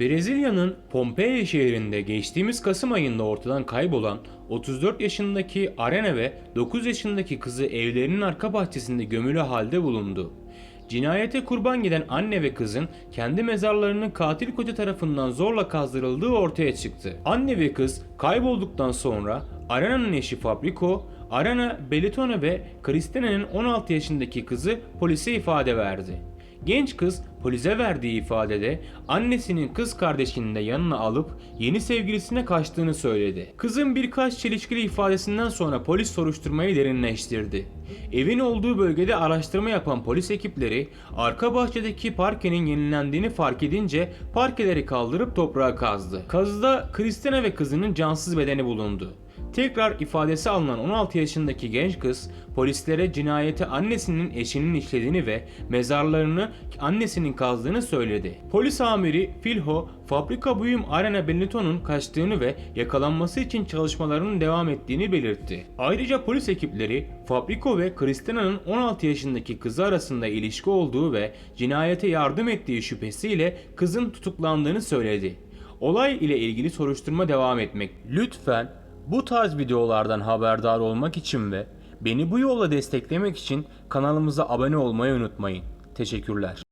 Brezilya'nın Pompeya şehrinde geçtiğimiz Kasım ayında ortadan kaybolan 34 yaşındaki Arena ve 9 yaşındaki kızı evlerinin arka bahçesinde gömülü halde bulundu. Cinayete kurban giden anne ve kızın kendi mezarlarının katil koca tarafından zorla kazdırıldığı ortaya çıktı. Anne ve kız kaybolduktan sonra Arena'nın eşi Fabrico, Arena Belitone ve Cristina'nın 16 yaşındaki kızı polise ifade verdi. Genç kız polise verdiği ifadede annesinin kız kardeşini de yanına alıp yeni sevgilisine kaçtığını söyledi. Kızın birkaç çelişkili ifadesinden sonra polis soruşturmayı derinleştirdi. Evin olduğu bölgede araştırma yapan polis ekipleri arka bahçedeki parkenin yenilendiğini fark edince parkeleri kaldırıp toprağa kazdı. Kazıda Kristina ve kızının cansız bedeni bulundu. Tekrar ifadesi alınan 16 yaşındaki genç kız polislere cinayeti annesinin eşinin işlediğini ve mezarlarını annesinin kazdığını söyledi. Polis amiri Filho, fabrika buyum Arena Benetton'un kaçtığını ve yakalanması için çalışmalarının devam ettiğini belirtti. Ayrıca polis ekipleri Fabriko ve Kristina'nın 16 yaşındaki kızı arasında ilişki olduğu ve cinayete yardım ettiği şüphesiyle kızın tutuklandığını söyledi. Olay ile ilgili soruşturma devam etmek. Lütfen bu tarz videolardan haberdar olmak için ve beni bu yolla desteklemek için kanalımıza abone olmayı unutmayın. Teşekkürler.